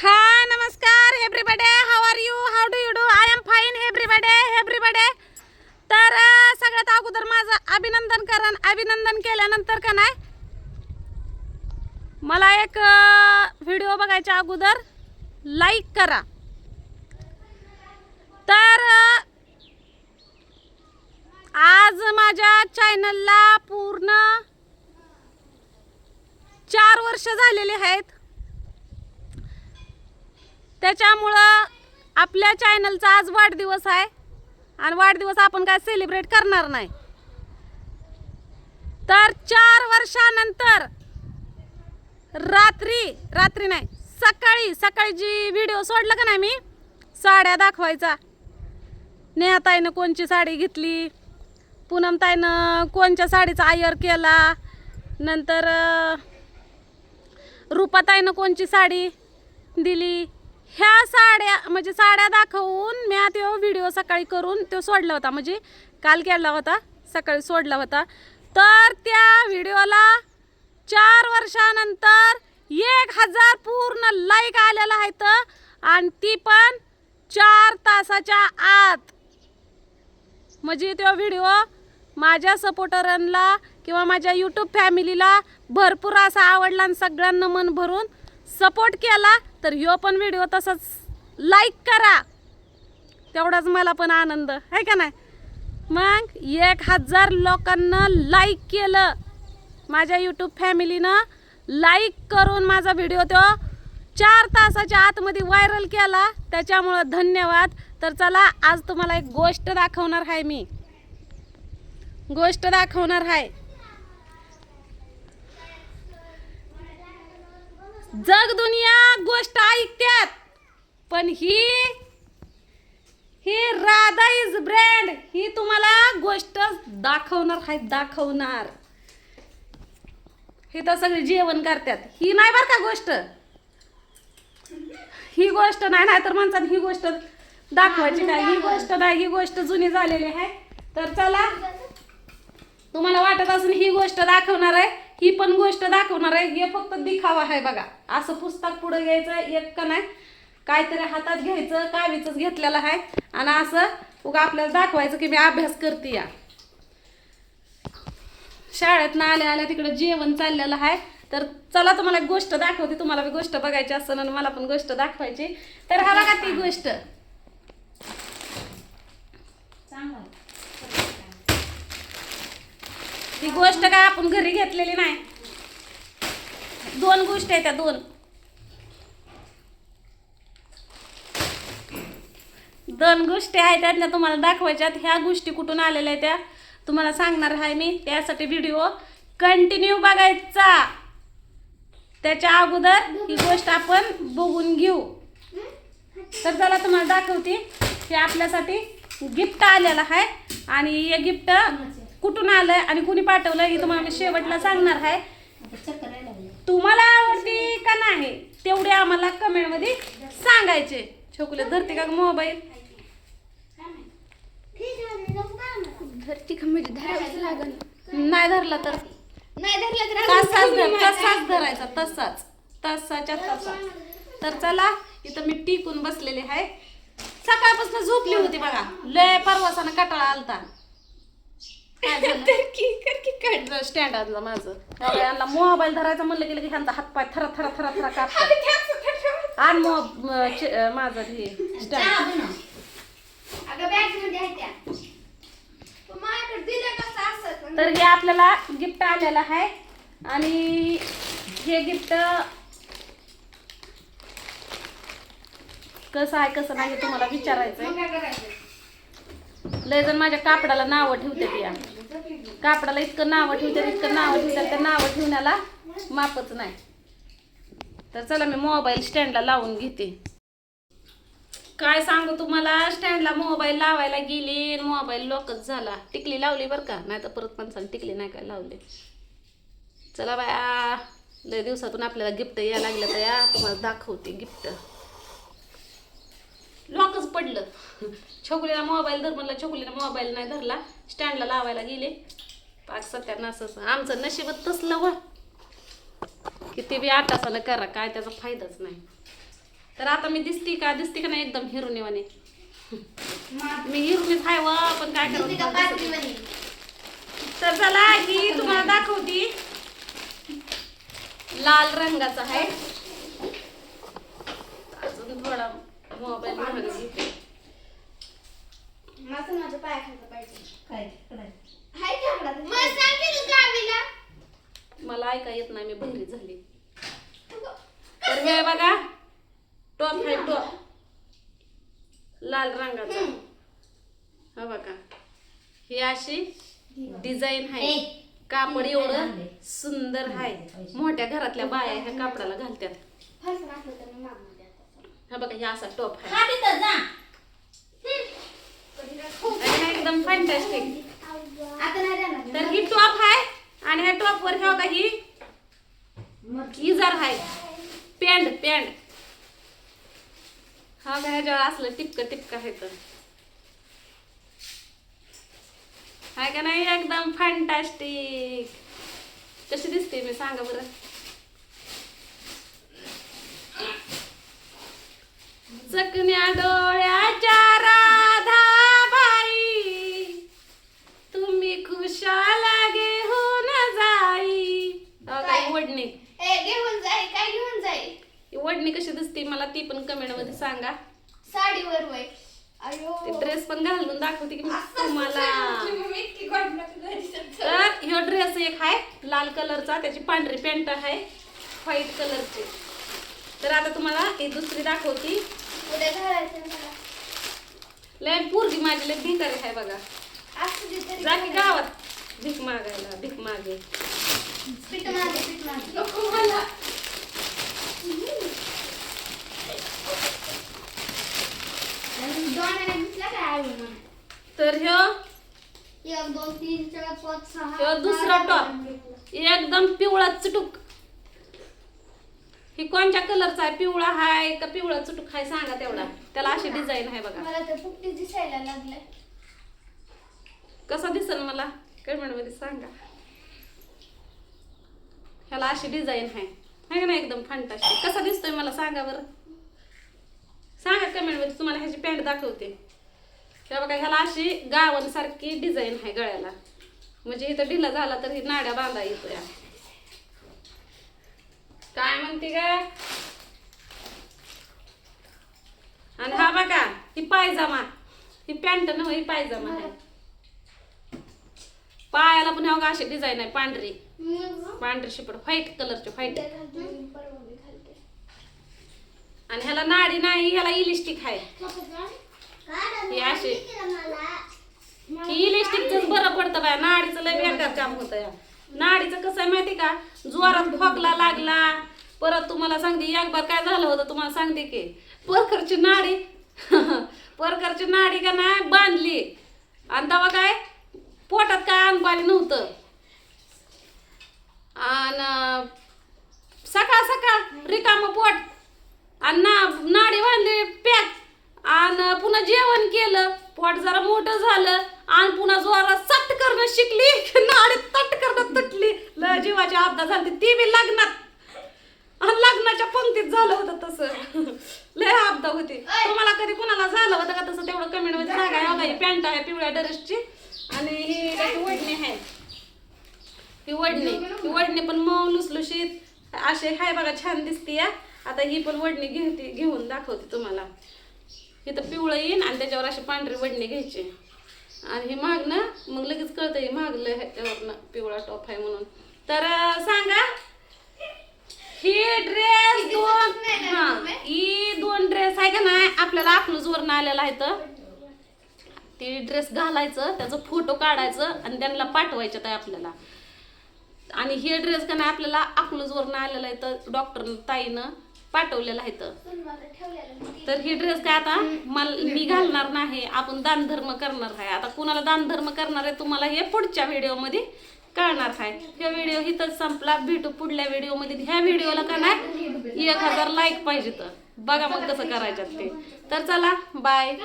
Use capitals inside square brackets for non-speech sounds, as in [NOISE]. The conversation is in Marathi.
हा नमस्कार everybody how are you how do you do I am fine everybody everybody तर सगळ्यात अगोदर माझं अभिनंदन करण अभिनंदन केल्यानंतर का नाही? मला एक व्हिडिओ बघायच्या अगोदर लाईक करा. तर आज माझ्या चॅनलला पूर्ण चार वर्ष झालेले आहेत. त्याच्यामुळं आपल्या चॅनलचा आज वाढदिवस आहे. आणि वाढदिवस आपण काय सेलिब्रेट करणार नाही. तर चार वर्षानंतर रात्री रात्री नाही सकाळी सकाळी जी व्हिडिओ सोडला का नाही मी साड्या दाखवायचा. नेहाताईनं कोणची साडी घेतली? पूनमताईनं कोणच्या साडीचा आयर केला? नंतर रूपाताईनं कोणची साडी दिली? ह्या साड्या म्हणजे साड्या दाखवून मी तो व्हिडिओ सकाळी करून तो सोडला होता. म्हणजे काल केला होता सकाळी सोडला होता. तर त्या व्हिडिओला चार वर्षानंतर एक हजार पूर्ण लाईक आलेला आहे तर आणि ती पण चार तासाच्या आत. म्हणजे तो व्हिडिओ माझ्या सपोर्टरांना किंवा माझ्या यूट्यूब फॅमिलीला भरपूर असा आवडला आणि सगळ्यांना मन भरून सपोर्ट केला तर ह्यो पण व्हिडिओ तसंच लाईक करा. तेवढाच मला पण आनंद आहे का नाही? मग एक हजार लोकांना लाईक केलं. माझ्या यूट्यूब फॅमिलीनं लाईक करून माझा व्हिडिओ तो चार तासाच्या आतमध्ये व्हायरल केला. त्याच्यामुळं धन्यवाद. तर चला आज तुम्हाला एक गोष्ट दाखवणार आहे मी. गोष्ट दाखवणार आहे. जग दुनिया गोष्ट ऐकत्यात. पण ही ही राधा इज ब्रँड ही तुम्हाला गोष्ट दाखवणार आहे दाखवणार. हे तर सगळे जेवण करतात ही नाही बरं का गोष्ट? ही गोष्ट नाही नाही तर माणसाने ही गोष्ट दाखवायची काय? ही गोष्ट नाही ही गोष्ट जुनी झालेली आहे. तर चला. तुम्हाला वाटत असून ही गोष्ट दाखवणार आहे ही पण गोष्ट दाखवणार आहे हे फक्त दिखावा आहे बघा. असं पुस्तक पुढं घ्यायचं एक का नाही काहीतरी हातात घ्यायचं कावीच घेतलेलं आहे. आणि असं उगा आपल्याला दाखवायचं की मी अभ्यास करते या. शाळेत ना आल्या आल्या तिकडे जेवण चाललेलं आहे. तर चला तुम्हाला एक गोष्ट दाखवते. तुम्हाला बी गोष्ट बघायची असं आणि मला पण गोष्ट दाखवायची. तर हा बघा ती गोष्ट. ती गोष्ट काय आपण घरी घेतलेली नाही. दोन गोष्टी आहेत त्या दोन. दोन गोष्टी आहेत त्यातल्या तुम्हाला दाखवायच्यात. ह्या गोष्टी कुठून आलेल्या आहेत त्या? तुम्हाला सांगणार आहे मी. त्यासाठी व्हिडिओ कंटिन्यू बघायचा. त्याच्या अगोदर ही गोष्ट आपण बघून घेऊ. तर चला तुम्हाला दाखवते. हे आपल्यासाठी गिफ्ट आलेलं आहे. आणि हे गिफ्ट कुठून आलंय आणि कुणी पाठवलं हे तुम्हाला मी शेवटला सांगणार आहे. तुम्हाला आवडते का नाही तेवढे आम्हाला कमेंटमध्ये सांगायचे. छोकुले धरते का मोबाईल? धरती का म्हणजे धरावंच लागल नाही धरला तर. नाही धरलं तर तसाच धर तसाच धरायचा तसाच. तसाच्या तसा. तर चला इथं मी टिकून बसलेले आहे. सकाळपासून झोपली होती बघा. लय परवासानं कटाळा आलता. काय झालं? स्टँड आणलं माझं. यांना मोबाईल धरायचा म्हणलं गेलं की ह्यांचा हातपाय थरा थरा थरा थरा कापतात आणि मग माझं हे स्टँड अगं बॅगमध्ये आहे त्या. पण माझ्याकडे दिलं कसं असं? तर हे आपल्याला गिफ्ट आलेलं आहे. आणि हे गिफ्ट कसं आहे कसं नाही हे तुम्हाला करायचं लय जण माझ्या कापडाला नावं ठेवते या. कापडाला इतकं नावं ठेवतात इतकं नावं ठेवतात तर नावं ठेवण्याला मापच नाही. तर चला मी मोबाईल स्टँडला लावून घेते. काय सांगू तुम्हाला? स्टँडला मोबाईल लावायला गेली मोबाईल लॉकच झाला. टिकली लावली बरं का? नाही तर परत माणसाने टिकली नाही काय लावली? चला बाया लय दिवसातून आपल्याला गिफ्ट यायला लागलं तर या तुम्हाला दाखवते गिफ्ट लॉकच पडलं. [LAUGHS] छोकुलीला मोबाईल धर म्हणला छोकलीला मोबाईल नाही धरला. स्टँडला लावायला गेले. पाच सत्यानाश असं आमचं नशीबच तसलं व. किती बी आटासानं करा काय त्याचा फायदाच नाही. तर आता मी दिसती का? दिसती का नाही? एकदम हिरोनीवाने मा- मी हिरोनीच आहे व पण काय करत? तर चला ही तुम्हाला दाखवती. लाल रंगाचा आहे अजून थोडा मोबाईल माझं माझ्या पायाखालचं पाहिजे. काय? हाय. मला ऐका येत नाही मी बहिरी झाली. तर हे बघा टॉप आहे टॉप. लाल रंगाचा. हा बघा. ही अशी डिझाईन आहे. कापड एवढं सुंदर आहे. मोठ्या घरातल्या बाया ह्या कापडाला घालतात. हा बघा हे असा टॉप आहे. एकदम फॅन्टॅस्टिक तर ही टॉप आहे आणि ह्या टॉप वर ह्या का ही? इजार आहे पॅन्ट पॅन्ट हा का ह्याच्यावर असलं टिपक टिपक आहे तर. हाय का नाही? एकदम फॅन्टॅस्टिक कशी दिसते मी? सांगा बरं. चकण्या डोळ्याच्या वडणी. ए घेऊन जाई काय घेऊन जाई? वडणी कशी दिसते मला ती पण कमेंटमध्ये सांगा. साडीवर वय. अयो. ड्रेस पण घालून दाखवते की मी तुम्हाला. ह्यो ड्रेस एक आहे लाल कलरचा त्याची पांढरी पॅन्ट आहे व्हाईट कलरची. तर आता तुम्हाला ही दुसरी दाखवती. उद्या घालायचं मला. लय पोरगी माझी लय भिकारी आहे बघा. जा की गावात. भीक मागायला भीक मागे. नको मला. तर ह्यो एक दोन तीन चार पाच सहा दुसरा टॉप एकदम पिवळा चुटूक. ही कोणत्या कलरचा आहे? पिवळा हाय का पिवळा चुटूक हाय? सांगा तेवढा. त्याला अशी डिझाईन आहे बघा. मला तर फुकटी दिसायला लागलंय. कसा दिसल मला? कमेंटमध्ये सांगा. ह्याला अशी डिझाईन आहे. आहे का नाही एकदम फंटास्टिक कसा दिसतोय मला सांगा बरं. सांगा कमेंटमध्ये तुम्हाला ह्याची पॅन्ट दाखवते. ह्या बघा ह्याला अशी गावन सारखी डिझाईन आहे गळ्याला. म्हणजे इथं ढिला झाला तर ही नाड्या बांधा येतो या काय म्हणते का आणि हा बघा ही पायजामा. ही पॅन्ट नव ही पायजामा आहे. पायाला पण बघा अशी डिझाईन आहे पांढरी. पांढरी शिपड व्हाईट कलरची व्हाईट आणि ह्याला नाडी नाही ह्याला इलिस्टिक आहे. ही अशी. ही इलिस्टिकच बरं पडतं बाय नाडीचं लय बेकार काम होतं या. नाडीचं कसं आहे माहिती का? जोरात खोकला लागला. परत तुम्हाला सांगते एक बार काय झालं होतं तुम्हाला सांगते की परकरची नाडी [LAUGHS] परकरची नाडी का नाही बांधली. आणि तेव्हा काय? पोटात काय अन्न नव्हतं. आणि सकाळ सकाळ रिकामं पोट आणि ना नाडी बांधली पॅक आणि पुन्हा जेवण केलं. पोट जरा मोठं झालं आणि पुन्हा जोराला सट करणं शिकली नाडी तट करणं तुटली. लय जीवाची आपदा झाली ती बी लग्नात. आणि लग्नाच्या पंक्तीत झालं होतं तसं. लय आपदा होती. तुम्हाला कधी कुणाला झालं होतं का तसं तेवढं कमेंटमध्ये सांगा. हे बघा, ही पॅन्ट आहे पिवळ्या ड्रेसची आणि ही वडणी आहे ही वडणी. ही वडणी पण मऊ लुसलुशीत असे हाय बघा छान दिसते या आता ही पण वडणी घेते घेऊन दाखवते तुम्हाला. इथं पिवळं येईन आणि त्याच्यावर अशी पांढरी वडणी घ्यायची. आणि हे मागणं मग लगेच कळतं हे मागलं ह्याच्यावरनं पिवळा टॉप आहे म्हणून. तर सांगा. ही ड्रेस दोन हा ही दोन ड्रेस आहे का नाही? आपल्याला अकलूजवरनं आलेला आहे तर ती ड्रेस घालायचं त्याचं फोटो काढायचं आणि त्यांना पाठवायचं आहे आपल्याला. आणि हे ड्रेस का नाही आपल्याला अकलूजवरनं आलेला आहे तर डॉक्टर ताईनं पाठवलेलं आहे तर. तर ही ड्रेस काय आता मला मी घालणार नाही आपण दानधर्म करणार आहे. आता कुणाला दानधर्म करणार आहे तुम्हाला हे पुढच्या व्हिडिओमध्ये कळणार आहे. हा व्हिडिओ इथंच संपला. भेटू पुढल्या व्हिडिओमध्ये. ह्या व्हिडिओला का नाही एक हजार लाईक पाहिजे तर. बघा मग कसं करायच्यात ते. तर चला बाय